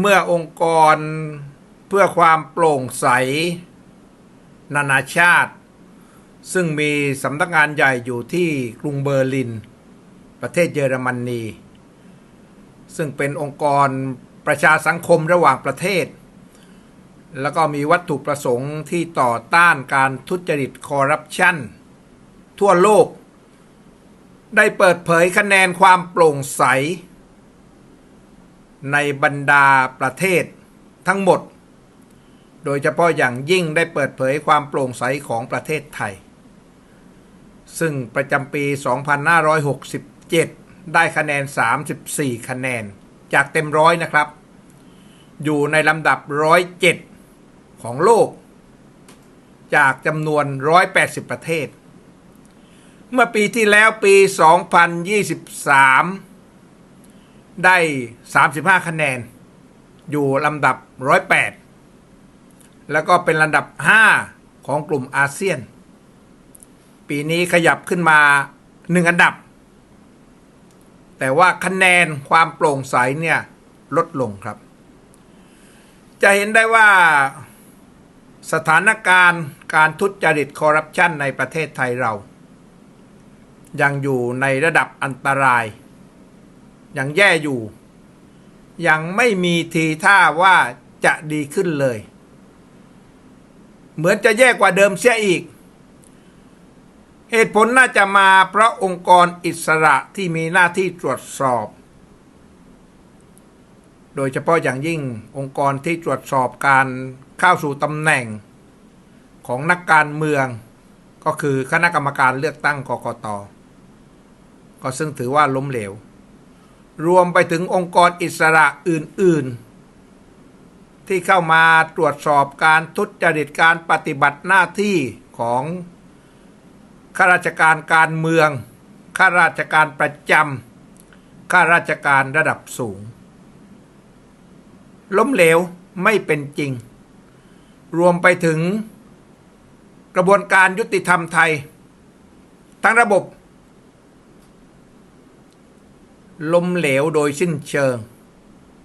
เมื่อองค์กรเพื่อความโปร่งใส นานาชาติ ซึ่งมีสำนักงานใหญ่อยู่ที่กรุงเบอร์ลิน ประเทศเยอรมนี ซึ่งเป็นองค์กรประชาสังคมระหว่างประเทศ แล้วก็มีวัตถุประสงค์ที่ต่อต้านการทุจริตคอร์รัปชันทั่วโลก ได้เปิดเผยคะแนนความโปร่งใส ในบรรดาประเทศทั้งหมด โดยเฉพาะอย่างยิ่งได้เปิดเผยความโปร่งใสของประเทศไทย ซึ่งประจำปี 2567 ได้คะแนน 34 คะแนน จากเต็มร้อยนะครับ อยู่ในลำดับ 107 ของโลก จากจำนวน 180 ประเทศ เมื่อปีที่แล้วปี 2023 ได้ 35 คะแนน อยู่ลำดับ 108 แล้วก็เป็นลำดับ 5 ของกลุ่มอาเซียน ปีนี้ขยับขึ้นมา 1 อันดับ แต่ว่าคะแนนความโปร่งใสเนี่ยลดลงครับ จะเห็นได้ว่าสถานการณ์การทุจริตคอร์รัปชันในประเทศไทยเรา ยังอยู่ในระดับอันตราย ยังแย่อยู่ ยังไม่มีทีท่าว่าจะดีขึ้นเลย เหมือนจะแย่กว่าเดิมเสียอีก เหตุผลน่าจะมาเพราะองค์กรอิสระที่มีหน้าที่ตรวจสอบ โดยเฉพาะอย่างยิ่งองค์กรที่ตรวจสอบการเข้าสู่ตำแหน่งของนักการเมือง ก็คือคณะกรรมการเลือกตั้งกกตก็ซึ่งถือว่าล้มเหลว รวมไปถึงองค์กรอิสระอื่น ๆ ที่เข้ามาตรวจสอบการทุจริตการปฏิบัติหน้าที่ของข้าราชการการเมืองข้าราชการประจำข้าราชการระดับสูง ล้มเหลวไม่เป็นจริง รวมไปถึงกระบวนการยุติธรรมไทย ทั้งระบบ ล้มเหลวโดยสิ้นเชิง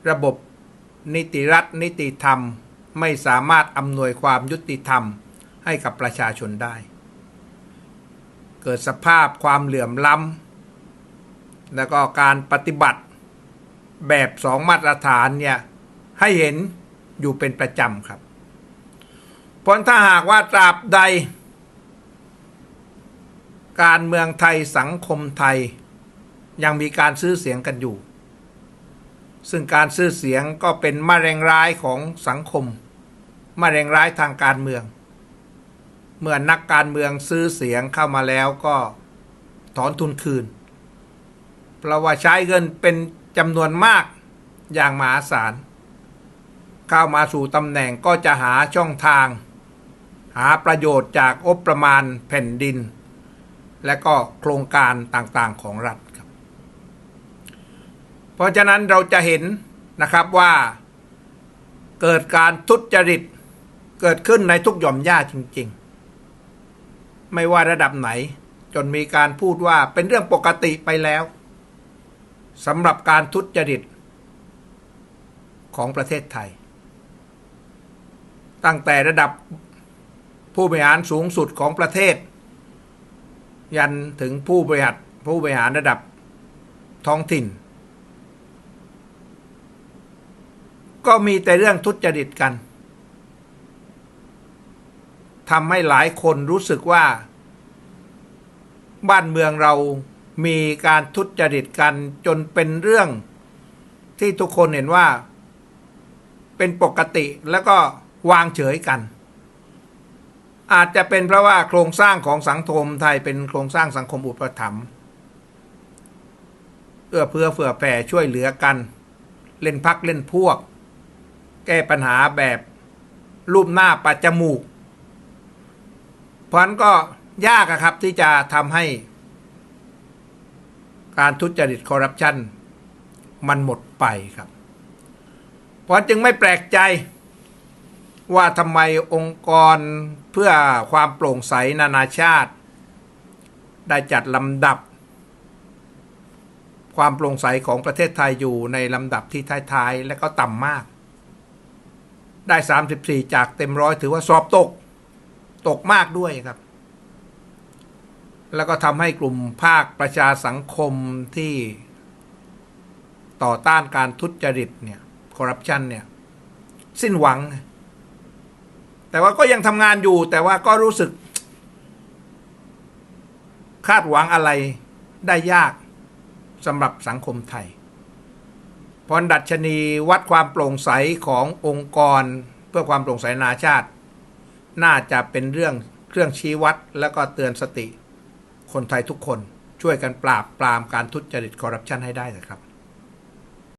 ระบบนิติรัฐนิติธรรมไม่สามารถอำนวยความยุติธรรมให้กับประชาชนได้ เกิดสภาพความเหลื่อมล้ำแล้วก็การปฏิบัติแบบสองมาตรฐานเนี่ยให้เห็นอยู่เป็นประจำครับเพราะถ้าหากว่าตราบใด การเมืองไทยสังคมไทย ยังมีการซื้อเสียงกันอยู่ ซึ่งการซื้อเสียงก็เป็นมะเร็งร้ายของสังคมมะเร็งร้ายทางการเมือง เมื่อนักการเมืองซื้อเสียงเข้ามาแล้วก็ถอนทุนคืน เพราะว่าใช้เงินเป็นจำนวนมากอย่างมหาศาล เข้ามาสู่ตำแหน่งก็จะหาช่องทาง หาประโยชน์จากงบประมาณแผ่นดิน และก็โครงการต่างๆของรัฐ รับเพราะฉะนั้นเราจะเห็นนะครับว่าเกิดการทุจริตเกิดขึ้นในทุกหย่อมย่าจริง ๆ ไม่ว่าระดับไหน จนมีการพูดว่าเป็นเรื่องปกติไปแล้วสำหรับการทุจริตของประเทศไทย ตั้งแต่ระดับผู้บริหารสูงสุดของประเทศ ยันถึงผู้บริหารผู้บริหารระดับท้องถิ่น ก็มีแต่เรื่องทุจริตกันทำให้หลายคนรู้สึกว่า บ้านเมืองเรามีการทุจริตกันจนเป็นเรื่อง ที่ทุกคนเห็นว่า เป็นปกติแล้วก็วางเฉยกัน อาจจะเป็นเพราะว่าโครงสร้างของสังคมไทยเป็นโครงสร้างสังคมอุปถัมภ์เอื้อเพื่อเฟื่อแผ่ช่วยเหลือกัน เล่นพักเล่นพวก แก้ปัญหาแบบรูปหน้าปัจจมูก เพราะนั้นก็ยากอะครับที่จะทำให้ การทุจริตคอร์รัปชันมันหมดไปครับ เพราะจึงไม่แปลกใจ ว่าทำไมองค์กรเพื่อความโปร่งใสนานาชาติ ได้จัดลำดับ ความโปร่งใสของประเทศไทยอยู่ในลำดับที่ท้ายๆ และก็ต่ำมาก ได้ 34 จากเต็มร้อยถือว่าสอบตก ตกมากด้วยครับ แล้วก็ทำให้กลุ่มภาคประชาสังคมที่ต่อต้านการทุจริตเนี่ยคอร์รัปชันเนี่ย สิ้นหวัง แต่ว่าก็ยังทำงานอยู่ แต่ว่าก็รู้สึก คาดหวังอะไรได้ยากสำหรับสังคมไทย พรดัชนีวัดความโปร่งใสขององค์กร เพื่อความโปร่งใสนานาชาติ น่าจะเป็นเรื่องเครื่องชี้วัดแล้วก็เตือนสติ คนไทยทุกคนช่วยกันปราบปรามการทุจริตคอร์รัปชันให้ได้นะครับ